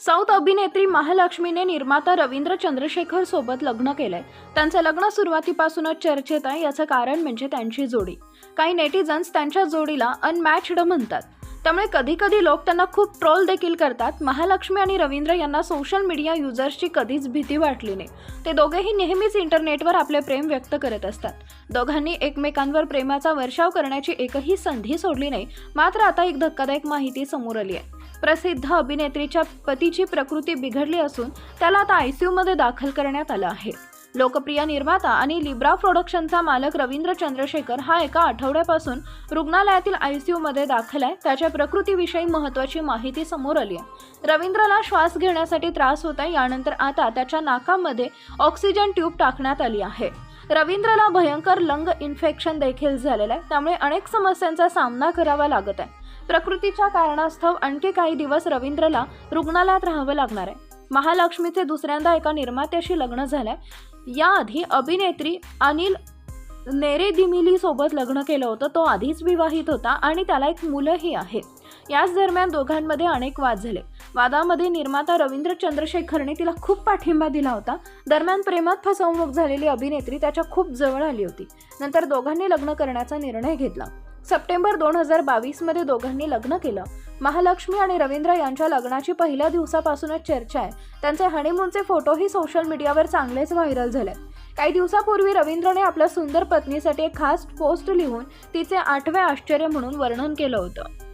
South अभिनेत्री महालक्ष्मीने निर्माता रवींद्र चंद्रशेखर सोबत लग्न केलंय. त्यांचं लग्न सुरुवातीपासूनच चर्चेत आहे याचं कारण म्हणजे त्यांची जोडी. काही नेटिझन्स त्यांच्या जोडीला अनमॅचड म्हणतात. त्यामुळे कधी कधी लोक त्यांना खूप ट्रोल देखील करतात. महालक्ष्मी आणि रवींद्र यांना सोशल मीडिया युजर्सची कधीच भीती वाटली नाही. ते दोघेही नेहमीच इंटरनेटवर आपले प्रेम व्यक्त करत असतात. दोघांनी एकमेकांवर प्रेमाचा वर्षाव करण्याची एकही संधी सोडली नाही. मात्र आता एक धक्कादायक माहिती समोर आली आहे. प्रसिद्ध अभिनेत्रीच्या पतीची प्रकृती बिघडली असून त्याला आता आयसीयूमध्ये दाखल करण्यात आलं आहे. लोकप्रिय निर्माता आणि लिब्रा प्रोडक्शनचा मालक रवींद्र चंद्रशेखर हा एका आठवड्यापासून रुग्णालयातील आयसीयूमध्ये दाखल आहे. त्याच्या प्रकृतीविषयी महत्त्वाची माहिती समोर आली आहे. रवींद्रला श्वास घेण्यासाठी त्रास होत आहे. यानंतर आता त्याच्या नाकामध्ये ऑक्सिजन ट्यूब टाकण्यात आली आहे. रवींद्रला भयंकर लंग इन्फेक्शन देखील झालेलं आहे. त्यामुळे अनेक समस्यांचा सामना करावा लागत आहे. प्रकृतीच्या कारणास्तव आणखी काही दिवस रवींद्रला रुग्णालयात राहावं लागणार आहे. महालक्ष्मीचे दुसऱ्यांदा एका निर्मात्याशी लग्न झालंय. याआधी अभिनेत्री अनिल नेरे सोबत लग्न केलं होतं. तो आधीच विवाहित होता आणि त्याला एक मुलंही आहे. याच दरम्यान दोघांमध्ये अनेक वाद झाले. वादामध्ये निर्माता रवींद्र चंद्रशेखरने तिला खूप पाठिंबा दिला होता. दरम्यान प्रेमात फसवणूक झालेली अभिनेत्री त्याच्या खूप जवळ आली होती. नंतर दोघांनी लग्न करण्याचा निर्णय घेतला. सप्टेंबर दोन हजार बावीसमध्ये दोघांनी लग्न केलं. महालक्ष्मी आणि रवींद्र यांच्या लग्नाची पहिल्या दिवसापासूनच चर्चा आहे. त्यांचे हनीमूनचे फोटोही सोशल मीडियावर चांगलेच व्हायरल झाले. काही दिवसापूर्वी रवींद्रने आपल्या सुंदर पत्नीसाठी एक खास पोस्ट लिहून तिचे आठवे आश्चर्य म्हणून वर्णन केलं होतं.